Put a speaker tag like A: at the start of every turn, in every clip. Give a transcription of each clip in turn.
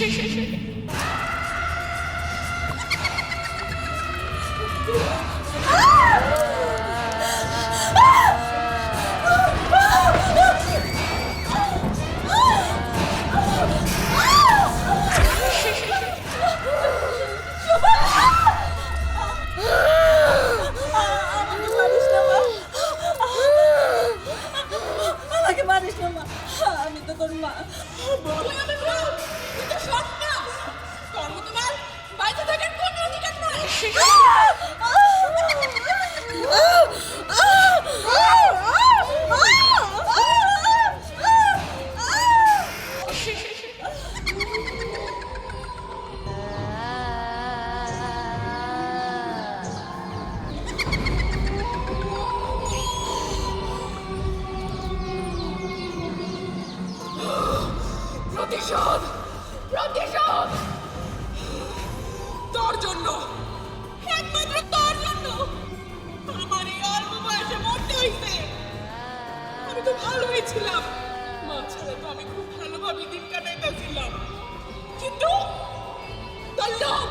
A: আমাকে মারিস না মা আমাকে মারিস না মা আমি তো তোর মা
B: তুই অধিকার নাই। আমি তো ভালোই ছিলাম। মা ছাড়া তো আমি খুব ভালোভাবে দিন কাটাইতেছিলাম। কিন্তু তোর লোভ,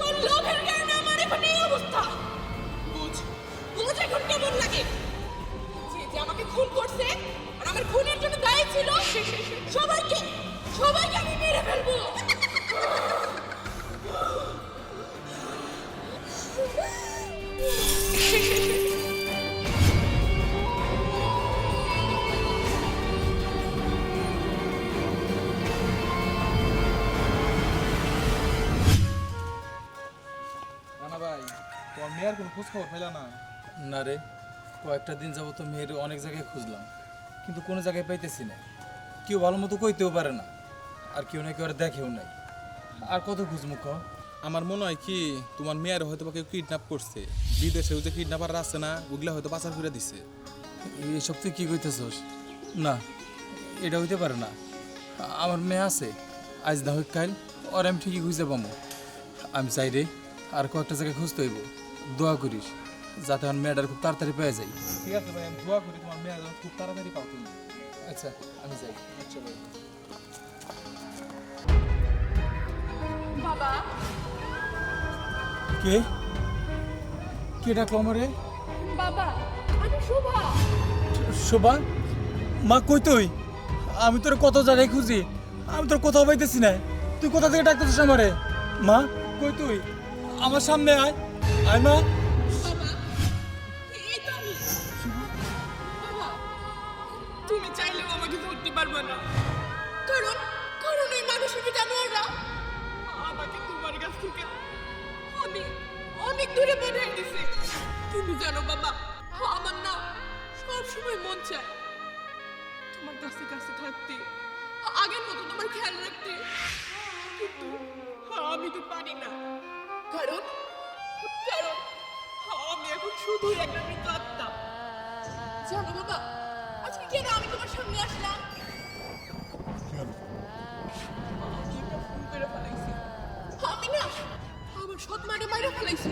B: তোর লোভের কারণে আমার এখন এই অবস্থা। বুঝ বুঝ এখন কেমন লাগে? যে যে আমাকে খুন করছে আর আমার খুনের জন্য দায়ী ছিল, সবাইকে সবাইকে আমি মেরে ফেলব।
C: মেয়ের কোনো খোঁজ খবর পেলে না?
D: না রে কয়েকটা দিন যাব তো মেয়ের অনেক জায়গায় খুঁজলাম কিন্তু কোনো জায়গায় পাইতেছি না। কেউ ভালো মতো কইতেও পারে না আর কেউ না কেউ আর দেখেও নাই। আর কত খুঁজমু ক?
C: আমার মনে হয় কি তোমার মেয়ের হয়তো বা কেউ কিডন্যাপ করছে। বিদেশে ওই যে কিডন্যাপার আছে না ওগুলা হয়তো পাচার করে দিছে।
D: এইসব তুই কি কইতেছস? না এটা হইতে পারে না। আমার মেয়ে আছে আজ না হোক কাল ওর আমি ঠিকই খুঁজে পাবো আমি চাই রে আর কয়েকটা জায়গায় খুঁজতে হইব। দোয়া করিস যাতে আমার মেয়েটার খুব তাড়াতাড়ি পেয়ে যাই।
C: ঠিক আছে ভাই আমি দোয়া করি তোমার মেয়ে যেন খুব তাড়াতাড়ি পাও তুমি
D: আচ্ছা আমি যাই।
C: আচ্ছা ভাই।
B: বাবা।
D: কে? কে ডাকলো আমারে?
B: বাবা আমি শোভা।
D: শোভা? মা কই তুই? আমি তোর কত জায়গায় খুঁজি। আমি তোর কোথাও পাইতেছি না। তুই কোথা থেকে ডাকতেছিস আমারে? মা কই তুই? আমার সামনে আয়। আয়
B: এই তো আমি বাবা তুমি ধরতে পারবে না। কারণ তোমার কাছ থেকে অনেক কিন্তু জানো বাবা, আমার না সব সময় মন চায় তোমার থাকতে, আগের মতো তোমার খেয়াল রাখতে। আমি তো পারি না। কারণ এখন শুধু একটা মৃত আত্মা। জানো বাবা আজকে কেন আমি তোমার সামনে আসলাম? আমি না আমার সৎ মারে মাইরা ফেলাইছি।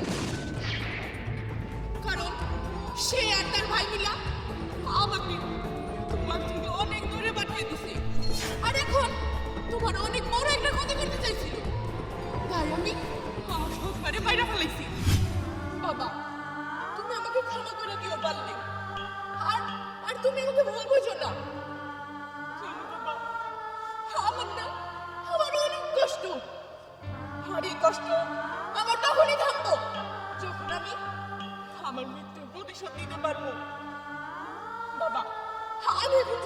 B: পারলে। আর আর তুমি আমাকে ভুল বুঝো না। আমার না আমার অনেক কষ্ট। আর এই কষ্ট আমার তখনই থামবো যখন আমি আমার মৃত্যুর প্রতিশোধ নিতে পারব। বাবা আমি এখন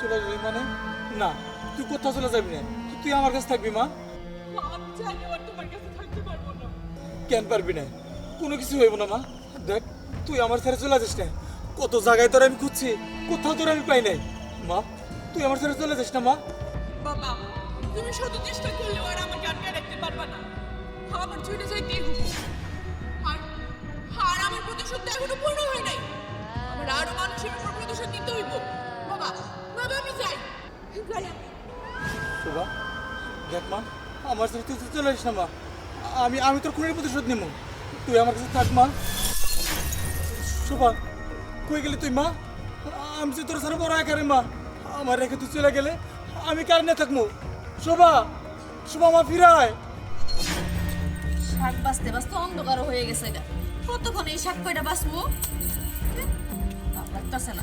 D: চলে যাবি মানে? না তুই কোথাও চলে যাবি না। তুই- তুই আমার কাছে থাকবি মা?
B: আমি আর তোমার কাছে থাকতে পারব না।
D: কেন পারবি না? কোনো কিছু হইব না মা। তুই আমার ছেড়ে চলে যাস না কত জায়গায় তোর আমি খুঁজছি কোথাও তোর আমি পাই নাই। মা তুই আমার ছেড়ে চলে যাস না মা?
B: বাবা তুমি শত চেষ্টা করলেও আর আমাকে আটকে রাখতে পারবা না। আমার ছুটে যাইতেই হবে আর আর আমার প্রতিশোধ এখনও পূর্ণ হয় নাই। আমার আরও মানুষের উপর প্রতিশোধ নিতে হইব। বাবা বাবা আমি যাই।
D: শোভা দেখ মা আমার সাথে তুই তুই চলে আসিস না মা। আমি আমি তোর খুনের প্রতিশোধ নেব। তুই আমার কাছে থাক মা। শোভা, কই গেলি তুই মা? আমি যে তোর সাথে বড় একারে মা, আমার রেখে তুই চলে গেলে আমি কার না থাকব? শোভা শোভা মা ফিরায়।
A: শাক বাঁচতে বাঁচতে অন্ধকার হয়ে গেছে কতক্ষণ এই শাক কয়টা বাঁচবো? লাগতেছে না।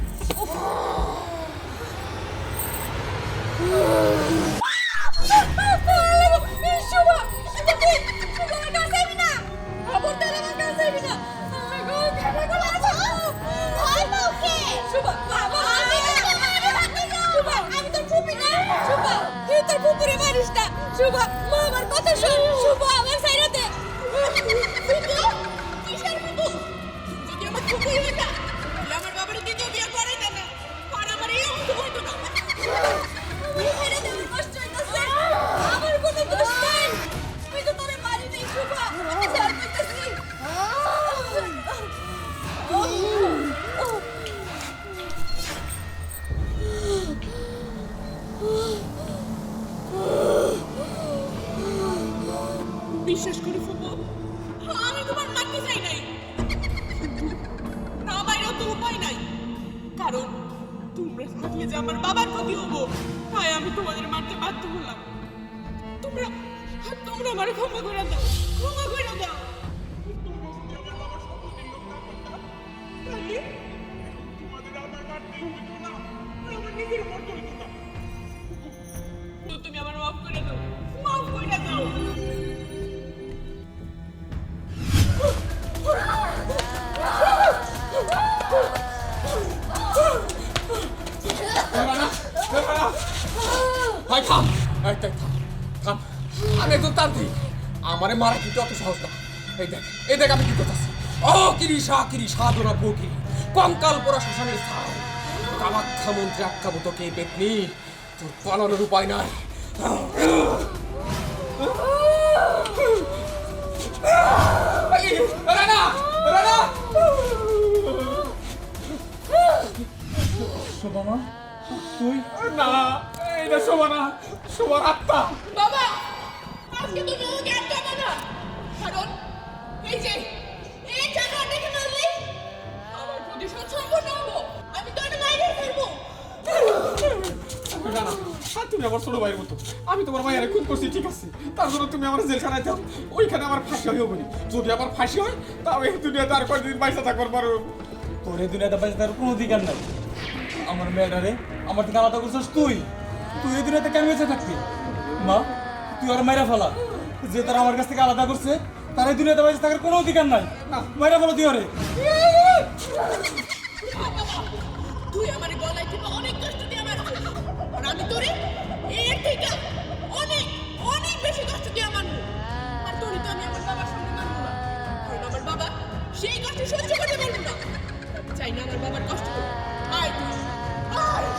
A: মারিস না।
B: বিশ্বাস করি, ফুপু। আমি তোমার মারতে চাই নাই। না মাইরেও তো উপায় নাই। কারণ তোমরা থাকলে যে আমার বাবার ক্ষতি হব, তাই আমি তোমাদের মারতে বাধ্য হলাম। তোমরা তোমরা আমার ক্ষমা করে দাও, ক্ষমা করে দাও। তুমি আমার মাফ করে দাও।
E: আমি একজন তান্ত্রিক। আমারে মারা কিন্তু অত সহজ না। এই দেখ এই দেখ আমি কি করতেছি। ও কিরি শাহ কিরি সাধনা ভোগিরি কঙ্কাল পরা শ্মশানের স্থান কামাখ্যা মন্ত্রী আখ্যাবো তোকে পেতনি তোর পালানোর উপায় নাই। রানা রানা!
D: শুভমা তুই?
E: না এইটা শোভা না, শোভার আত্মা।
B: এই যে এই জায়গাটা দেখে মারলে আমার প্রতিশোধ সম্পূর্ণ হব আমি তোর মাইরে ফেলব।
E: না না আর তুমি আমার ছোট ভাইয়ের মতো। আমি তোমার মায়ের খুন করছি ঠিক আছে? তার জন্য তুমি আমার জেলখানায় দাও ওইখানে আমার ফাঁসি হইব না যদি আমার ফাঁসি হয় তাও এই দুনিয়াতে আর কয়দিন বাইসা থাকবার পারো।
D: তোর এই দুনিয়াতে বেঁচে থাকার কোনো অধিকার নাই। আমার মেয়েটারে আমার থেকে আলাদা করছিস তুই। তুই এই দুনিয়াতে কেন বেঁচে থাকবি? মা তুই আর মাইরা ফেলা। যে তারা আমার কাছ থেকে আলাদা করছে তার এই দুনিয়াতে বেঁচে থাকার কোনো অধিকার নাই। মাইরা ফেলো তুই ওরে
B: তুই আমার গলায় অনেক কষ্ট দিয়ে আমার আর আমি তোরে অনেক অনেক বেশি কষ্ট দিয়ে মানবো। আর তো আমি আমার বাবার সঙ্গে মানবো না। আমার বাবা সেই কষ্ট সহ্য করতে পারব না। চাই না আমার বাবার কষ্ট। আয় তুই। আয়।